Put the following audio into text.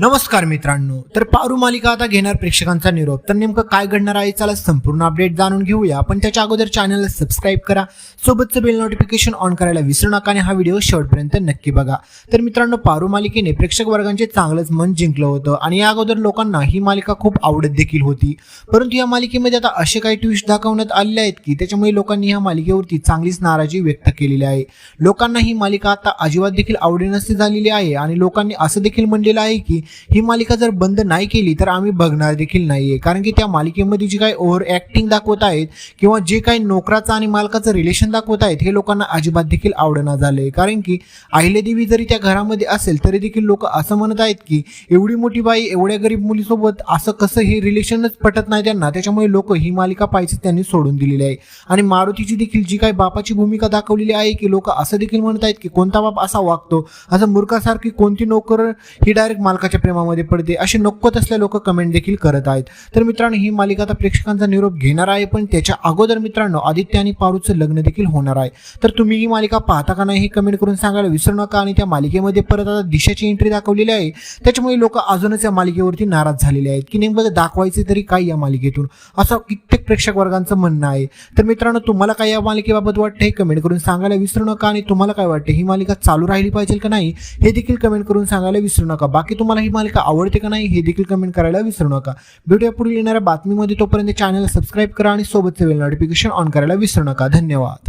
नमस्कार मित्रांनो तर पारू मालिका आता घेणार प्रेक्षकांचा निरोप. तर नेमकं काय घडणार आहे? चला संपूर्ण अपडेट जाणून घेऊया. पण त्याच्या अगोदर चॅनलला सबस्क्राईब करा. सोबतचं बेल नोटिफिकेशन ऑन करायला विसरू नका आणि हा व्हिडिओ शेवटपर्यंत नक्की बघा. तर मित्रांनो पारू मालिकेने प्रेक्षक वर्गांचे चांगलंच मन जिंकलं होतं आणि या अगोदर लोकांना ही मालिका खूप आवडत देखील होती. परंतु या मालिकेमध्ये आता असे काही ट्विस्ट दाखवण्यात आलेले आहेत की त्याच्यामुळे लोकांनी ह्या मालिकेवरती चांगलीच नाराजी व्यक्त केलेली आहे. लोकांना ही मालिका आता अजिबात देखील आवडेनसे झालेली आहे आणि लोकांनी असं देखील म्हणलेलं आहे की ही मालिका जर बंद नाही केली तर आम्ही बघणार देखील नाही आहे कारण की त्या मालिकेमध्ये जी काही ओव्हर ॲक्टिंग दाखवत आहेत किंवा जे काही नोकराचं आणि मालकाचं रिलेशन दाखवत आहेत हे लोकांना अजिबात देखील आवडना आहे कारण की अहिल्यादेवी जरी त्या घरामध्ये असेल तरी देखील लोक असं म्हणत आहेत की एवढी मोठी बाई एवढ्या गरीब मुलीसोबत असं कसं हे रिलेशनच पटत नाही त्यांना त्याच्यामुळे लोक ही मालिका पाहिजे त्यांनी सोडून दिलेली आहे. आणि मारुतीची देखील जी काही बापाची भूमिका दाखवलेली आहे की लोक असं देखील म्हणत आहेत की कोणता बाप असा वागतो? असं मूर्खासारखी कोणती नोकर ही डायरेक्ट मालकाच्या प्रेमामध्ये पडते असे नकोत असल्या लोक कमेंट देखील करत आहेत. तर मित्रांनो ही मालिका आता प्रेक्षकांचा निरोप घेणार आहे पण त्याच्या अगोदर मित्रांनो आदित्य आणि पारूचं लग्न देखील होणार आहे. तर तुम्ही ही मालिका पाहता का नाही हे कमेंट करून सांगायला विसरू नका आणि त्या मालिकेमध्ये परत आता दिशाची एंट्री दाखवलेली आहे. त्याच्यामुळे लोक अजूनच या मालिकेवरती नाराज झालेले आहेत की नेमकं दाखवायचे तरी काय या मालिकेतून? असं कित्येक प्रेक्षक वर्गांचं म्हणणं आहे. तर मित्रांनो तुम्हाला काय या मालिकेबाबत वाटतं हे कमेंट करून सांगायला विसरू नका आणि तुम्हाला काय वाटतं ही मालिका चालू राहिली पाहिजे का नाही हे देखील कमेंट करून सांगायला विसरू नका. बाकी तुम्हाला ही मालिका आवडते का नाही हे देखील कमेंट करायला विसरू नका. भेटूया पुढील येणाऱ्या बातमीमध्ये. तोपर्यंत चॅनल सबस्क्राईब करा आणि सोबतचे वेल नोटिफिकेशन ऑन करायला विसरू नका. धन्यवाद.